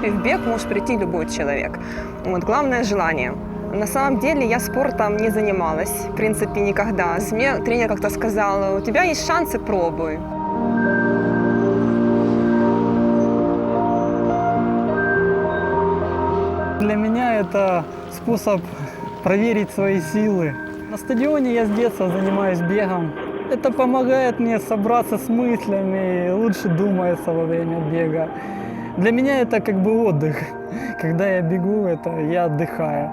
принципе, в бег может прийти любой человек. Вот, главное – желание. На самом деле я спортом не занималась, в принципе, никогда. Мне тренер как-то сказал, у тебя есть шансы, пробуй. Для меня это способ проверить свои силы. На стадионе я с детства занимаюсь бегом. Это помогает мне собраться с мыслями, лучше думается во время бега. Для меня это как бы отдых. Когда я бегу, это я отдыхаю.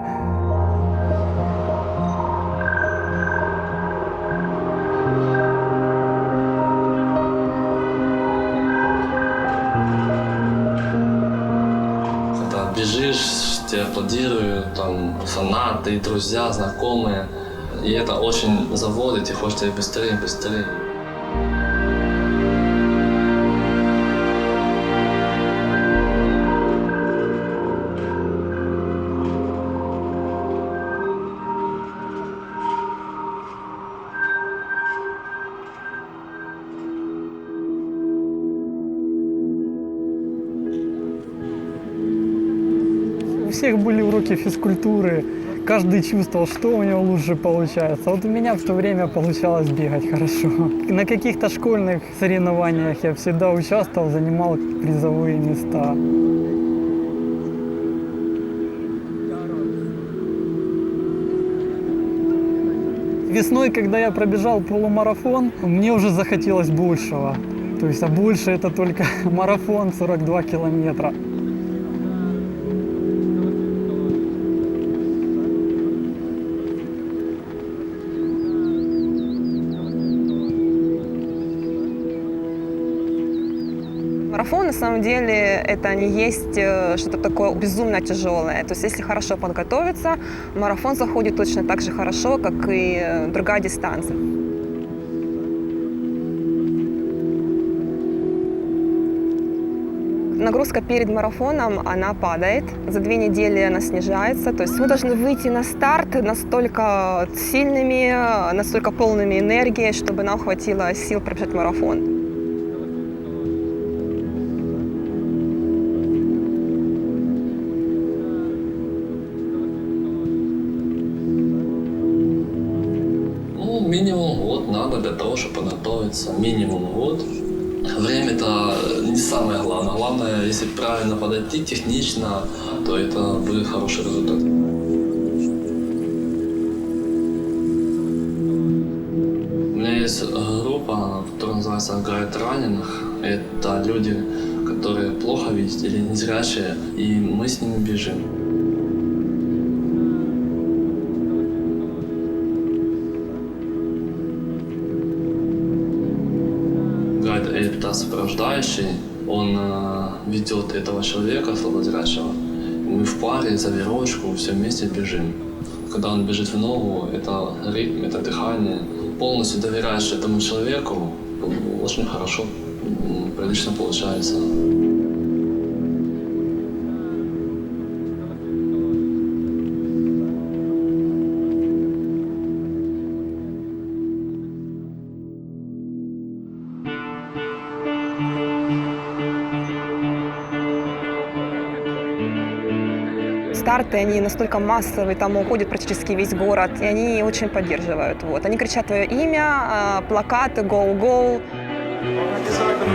Когда бежишь, тебе аплодируют, там фанаты, друзья, знакомые. И это очень заводит, и хочется быстрее, быстрее. У всех были уроки физкультуры, каждый чувствовал, что у него лучше получается. Вот у меня в то время получалось бегать хорошо. На каких-то школьных соревнованиях я всегда участвовал, занимал призовые места. Весной, когда я пробежал полумарафон, мне уже захотелось большего. То есть, а больше это только марафон 42 километра. На самом деле это не есть э, что-то такое безумно тяжелое. То есть если хорошо подготовиться, марафон заходит точно так же хорошо, как и э, другая дистанция. Нагрузка перед марафоном, она падает. За две недели она снижается. То есть мы должны выйти на старт настолько сильными, настолько полными энергии, чтобы нам хватило сил пробежать марафон. Для того, чтобы подготовиться. Минимум год. Время-то не самое главное. Главное, если правильно подойти технично, то это будет хороший результат. У меня есть группа, которая называется Guide Running. Это люди, которые плохо видят или незрячие, и мы с ними бежим. Гайд – это сопровождающий, он э, ведет этого человека слабозрячего. Мы в паре за веревочку все вместе бежим. Когда он бежит в ногу, это ритм, это дыхание. Полностью доверяешь этому человеку, очень хорошо, прилично получается. Старты, они настолько массовые, там уходит практически весь город, и они очень поддерживают. Вот. Они кричат твое имя, а, плакаты «Go, go!». Організатор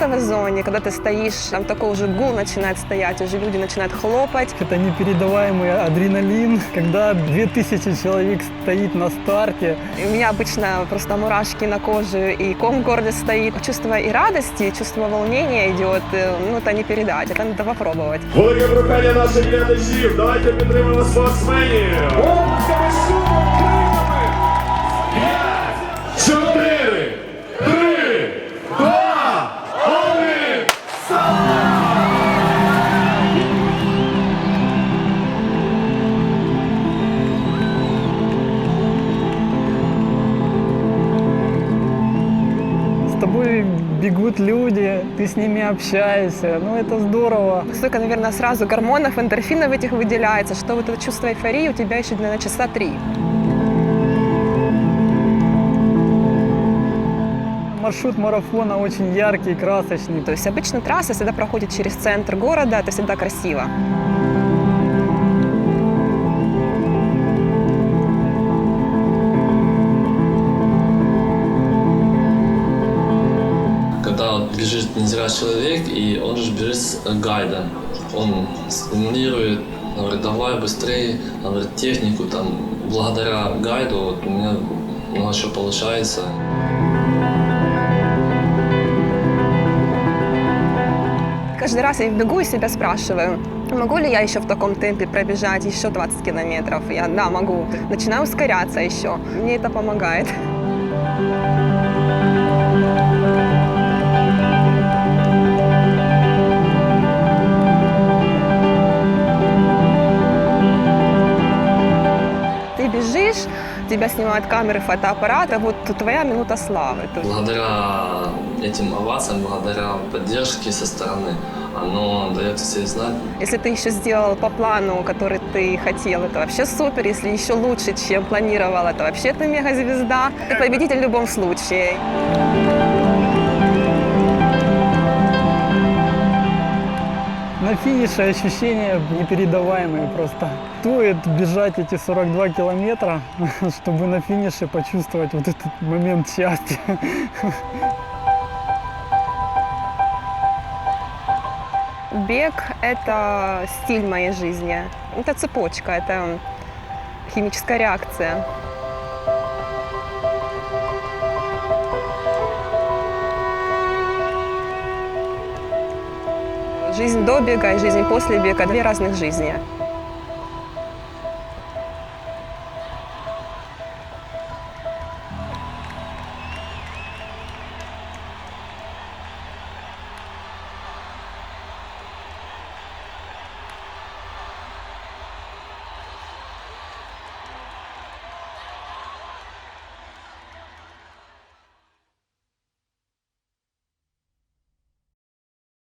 візуальної ефіри компанія Run Ukraine. В стартовой зоне, когда ты стоишь, там такой уже гул начинает стоять, уже люди начинают хлопать. Это непередаваемый адреналин, когда 2000 человек стоит на старте. И у меня обычно просто мурашки на коже, и ком в городе стоит. Чувство и радости, и чувство волнения идет, э, ну это не передать, это надо попробовать. Велике прохання наших глядачів. Давайте підтримаємо спортсменів. Оплесками шумом Бегут люди, ты с ними общаешься. Ну, это здорово. Столько, наверное, сразу гормонов, эндорфинов этих выделяется, что вот это чувство эйфории у тебя еще, наверное, часа три. Маршрут марафона очень яркий, красочный. То есть обычно трасса всегда проходит через центр города, это всегда красиво. Бежит с гайдом. Он стимулирует, говорит, давай быстрее, говорит, технику, там, благодаря гайду вот, у меня много чего получается. Каждый раз я бегу и себя спрашиваю, могу ли я еще в таком темпе пробежать еще 20 километров? Я, да, могу. Начинаю ускоряться еще. Мне это помогает. Тебя снимают камеры, фотоаппараты, вот твоя минута славы. Благодаря этим овациям, благодаря поддержке со стороны, оно дает себе знать. Если ты еще сделал по плану, который ты хотел, это вообще супер. Если еще лучше, чем планировал, это вообще ты мегазвезда. Ты победитель в любом случае. На финише ощущения непередаваемые просто. Стоит бежать эти 42 километра, чтобы на финише почувствовать вот этот момент счастья. Бег – это стиль моей жизни. Это цепочка, это химическая реакция. Жизнь до бега и жизнь после бега – две разных жизни.